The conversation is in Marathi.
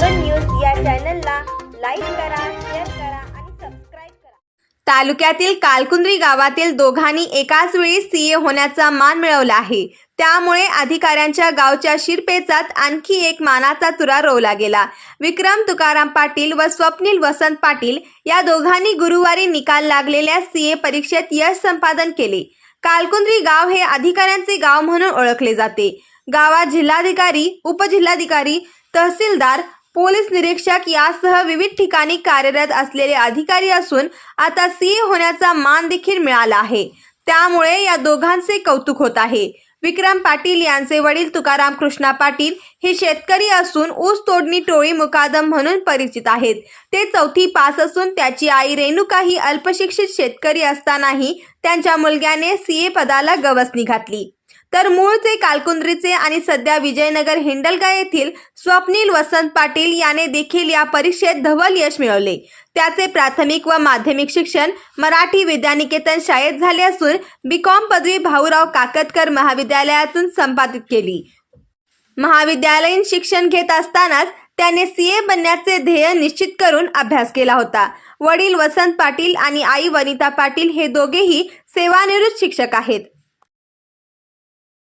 चॅनलला लाईक करा शेअर करा आणि सबस्क्राईब करा. तालुक्यातील कालकुंद्री गावातील दोघांनी एकाच वेळी सीए होण्याचा मान मिळवला आहे. त्यामुळे अधिकाऱ्यांच्या गावच्या शिरपेचात आणखी एक मानाचा तुरा रोवला गेला. विक्रम तुकाराम पाटील व स्वप्नील वसंत पाटील या दोघांनी गुरुवारी निकाल लागलेल्या सीए परीक्षेत यश संपादन केले. कालकुंद्री गाव हे अधिकाऱ्यांचे गाव म्हणून ओळखले जाते. गावात जिल्हाधिकारी उपजिल्हाधिकारी तहसीलदार पोलीस निरीक्षक यासह विविध ठिकाणी कार्यरत असलेले अधिकारी असून आता सीए होण्याचा मान देखील मिळाला आहे. त्यामुळे या दोघांचे कौतुक होत आहे. विक्रम पाटील यांचे वडील तुकाराम कृष्णा पाटील हे शेतकरी असून ऊस तोडणी टोळी मुकादम म्हणून परिचित आहेत. ते चौथी पास असून त्याची आई रेणुका ही अल्पशिक्षित शेतकरी असतानाही त्यांच्या मुलग्याने सीए पदाला गवसणी घातली. तर मूळचे कालकुंद्रीचे आणि सध्या विजयनगर हिंडलगा येथील स्वप्नील वसंत पाटील याने देखील या परीक्षेत धवल यश मिळवले. त्याचे प्राथमिक व माध्यमिक शिक्षण मराठी विद्यानिकेतन शाळेत झाले असून बीकॉम पदवी भाऊराव काकतकर महाविद्यालयातून संपादित केली. महाविद्यालयीन शिक्षण घेत असतानाच त्याने सीए बनण्याचे ध्येय निश्चित करून अभ्यास केला होता. वडील वसंत पाटील आणि आई वनिता पाटील हे दोघेही सेवानिवृत्त शिक्षक आहेत.